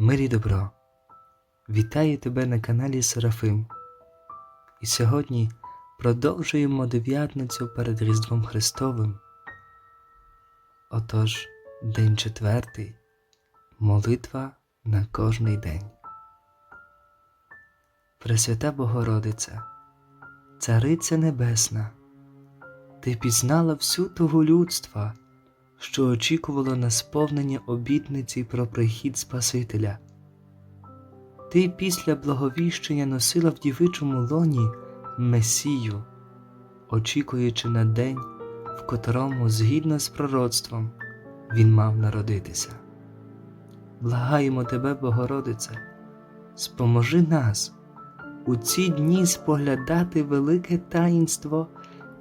Мир і добро! Вітаю тебе на каналі Серафим. І сьогодні продовжуємо дев'ятницю перед Різдвом Христовим. Отож, день четвертий. Молитва на кожний день. Пресвята Богородице, Цариця Небесна, ти пізнала всю того людства, що очікувало на сповнення обітниці про прихід Спасителя. Ти після благовіщення носила в дівичому лоні Месію, очікуючи на день, в котрому, згідно з пророцтвом, він мав народитися. Благаємо тебе, Богородице, споможи нас у ці дні споглядати велике таїнство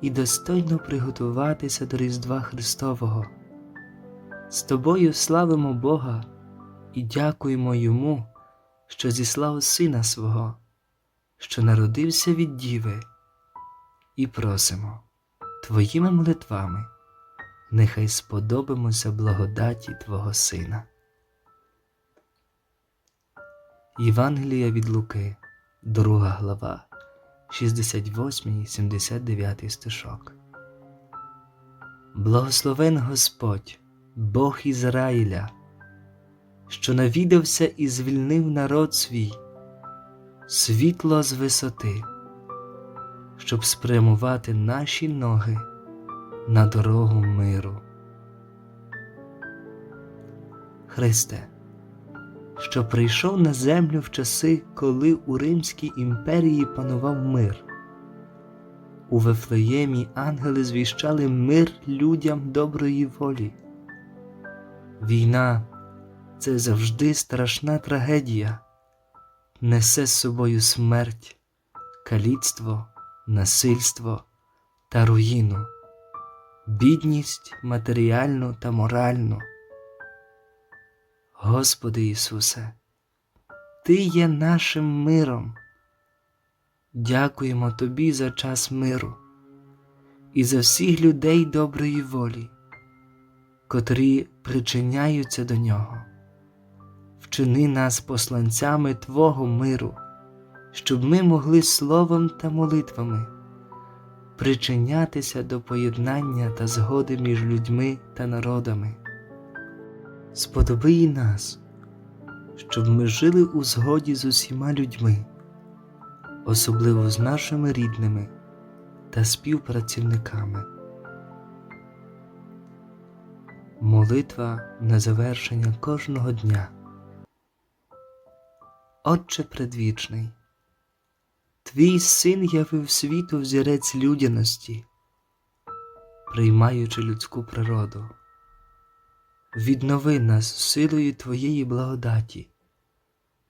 і достойно приготуватися до Різдва Христового. З тобою славимо Бога і дякуємо Йому, що зіслав Сина свого, що народився від Діви, і просимо Твоїми молитвами, нехай сподобимося благодаті Твого Сина. Євангелія від Луки, 2 глава, 68 79 стишок. Благословен Господь, Бог Ізраїля, що навідався і звільнив народ свій, світло з висоти, щоб спрямувати наші ноги на дорогу миру. Христе, що прийшов на землю в часи, коли у Римській імперії панував мир. У Вифлеємі ангели звіщали мир людям доброї волі. Війна це завжди страшна трагедія, несе з собою смерть, каліцтво, насильство та руїну, бідність матеріальну та моральну. Господи Ісусе, Ти є нашим миром. Дякуємо Тобі за час миру і за всіх людей доброї волі, котрі причиняються до нього. Вчини нас посланцями Твого миру, щоб ми могли словом та молитвами причинятися до поєднання та згоди між людьми та народами. Сподоби і нас, щоб ми жили у згоді з усіма людьми, особливо з нашими рідними та співпрацівниками. Молитва на завершення кожного дня. Отче предвічний, Твій син явив світу взірець людяності, приймаючи людську природу. Віднови нас силою Твоєї благодаті,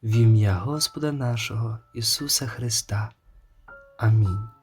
в ім'я Господа нашого Ісуса Христа. Амінь.